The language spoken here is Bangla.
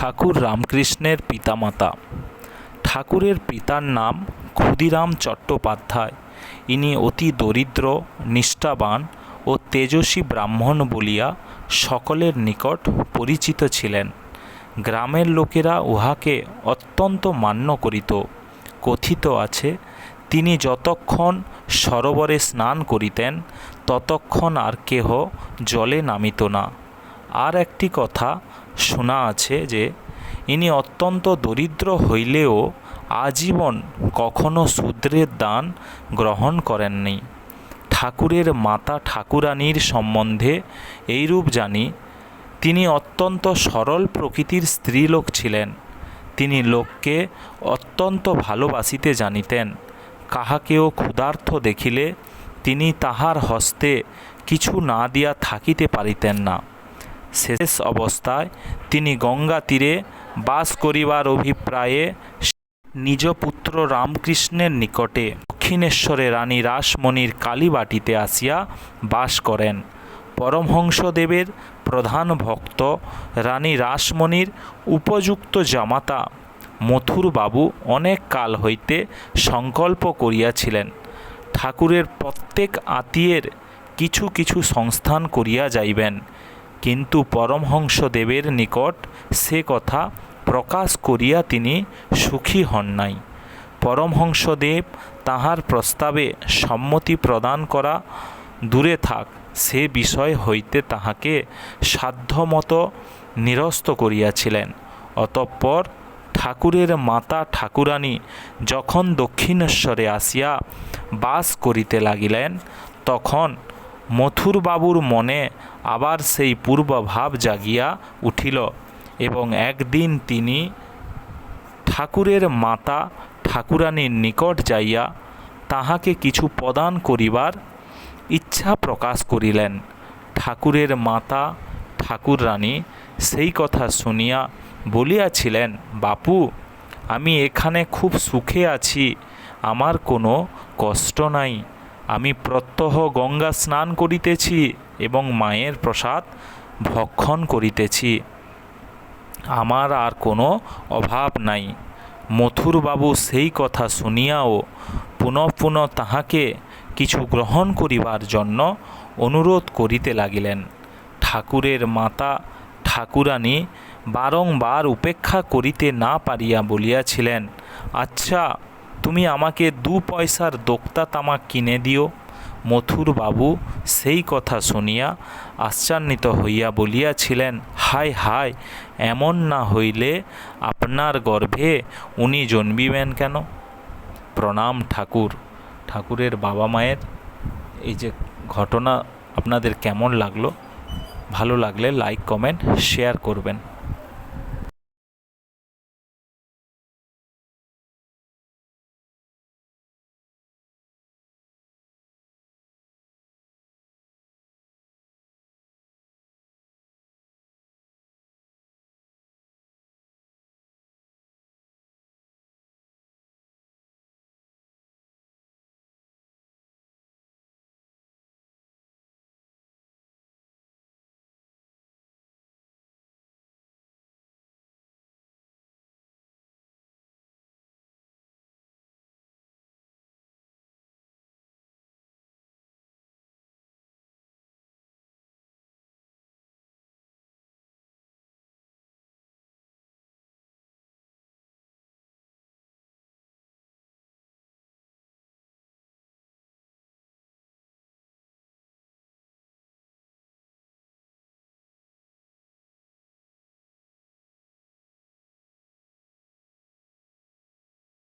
ঠাকুর রামকৃষ্ণের পিতামাতা। ঠাকুরের পিতার নাম ক্ষুদিরাম চট্টোপাধ্যায়। ইনি অতি দরিদ্র, নিষ্ঠাবান ও তেজস্বী ব্রাহ্মণ বলিয়া সকলের নিকট পরিচিত ছিলেন। গ্রামের লোকেরা উহাকে অত্যন্ত মান্য করিত। কথিত আছে, তিনি যতক্ষণ সরোবরে স্নান করিতেন, ততক্ষণ আর কেহ জলে নামিত না। আর একটি কথা শোনা আছে যে, ইনি অত্যন্ত দরিদ্র হইলেও আজীবন কখনো শূদ্রের দান গ্রহণ করেননি। ঠাকুরের মাতা ঠাকুরানীর সম্বন্ধে এইরূপ জানি, তিনি অত্যন্ত সরল প্রকৃতির স্ত্রীলোক ছিলেন। তিনি লোককে অত্যন্ত ভালোবাসিতে জানিতেন। কাহাকেও ক্ষুধার্থ দেখিলে তিনি তাহার হস্তে কিছু না দিয়া থাকিতে পারিতেন না। শেষ অবস্থায় তিনি গঙ্গা তীরে বাস করিবার অভিপ্রায়ে নিজ পুত্র রামকৃষ্ণের নিকটে দক্ষিণেশ্বরে রানী রাসমণির কালীবাটিতে আসিয়া বাস করেন। পরমহংসদেবের প্রধান ভক্ত রানী রাসমণির উপযুক্ত জামাতা মথুরবাবু অনেক কাল হইতে সংকল্প করিয়াছিলেন। ঠাকুরের প্রত্যেক আত্মীয়ের কিছু কিছু সংস্থান করিয়া যাইবেন। কিন্তু পরমহংসদেবের নিকট সে কথা প্রকাশ করিয়া তিনি সুখী হন নাই। পরমহংসদেব তাহার প্রস্তাবে সম্মতি প্রদান করা দূরে থাক, সে বিষয় হইতে তাহাকে সাধ্যমতো নিরস্ত করিয়াছিলেন। অতঃপর ঠাকুরের মাতা ঠাকুরানী যখন দক্ষিণেশ্বরে আসিয়া বাস করিতে লাগিলেন, তখন মথুরবাবুর মনে আবার সেই পূর্বভাব জাগিয়া উঠিল এবং একদিন তিনি ঠাকুরের মাতা ঠাকুরানীর নিকট যাইয়া তাহাকে কিছু প্রদান করিবার ইচ্ছা প্রকাশ করিলেন। ঠাকুরের মাতা ঠাকুরানী সেই কথা শুনিয়া বলিয়াছিলেন, বাপু, আমি এখানে খুব সুখে আছি, আমার কোনো কষ্ট নাই। আমি প্রত্যহ গঙ্গা স্নান করিতেছি এবং মায়ের প্রসাদ ভক্ষণ করিতেছি। আমার আর কোনো অভাব নাই। মথুরবাবু সেই কথা শুনিয়াও পুনঃ পুনঃ তাহাকে কিছু গ্রহণ করিবার জন্য অনুরোধ করিতে লাগিলেন। ঠাকুরের মাতা ঠাকুরানী বারংবার উপেক্ষা করিতে না পারিয়া বলিয়াছিলেন আচ্ছা তুমি আমাকে দু পয়সার দোক্তা তামাক কিনে দিও। মথুরবাবু সেই কথা শুনিয়া আশ্চান্বিত হইয়া বলিয়াছিলেন, হায় হায়, এমন না হইলে আপনার গর্ভে উনি জন্মিবেন কেন? প্রণাম ঠাকুর। ঠাকুরের বাবা মায়ের এই যে ঘটনা আপনাদের কেমন লাগল? ভালো লাগলে লাইক, কমেন্ট, শেয়ার করবেন।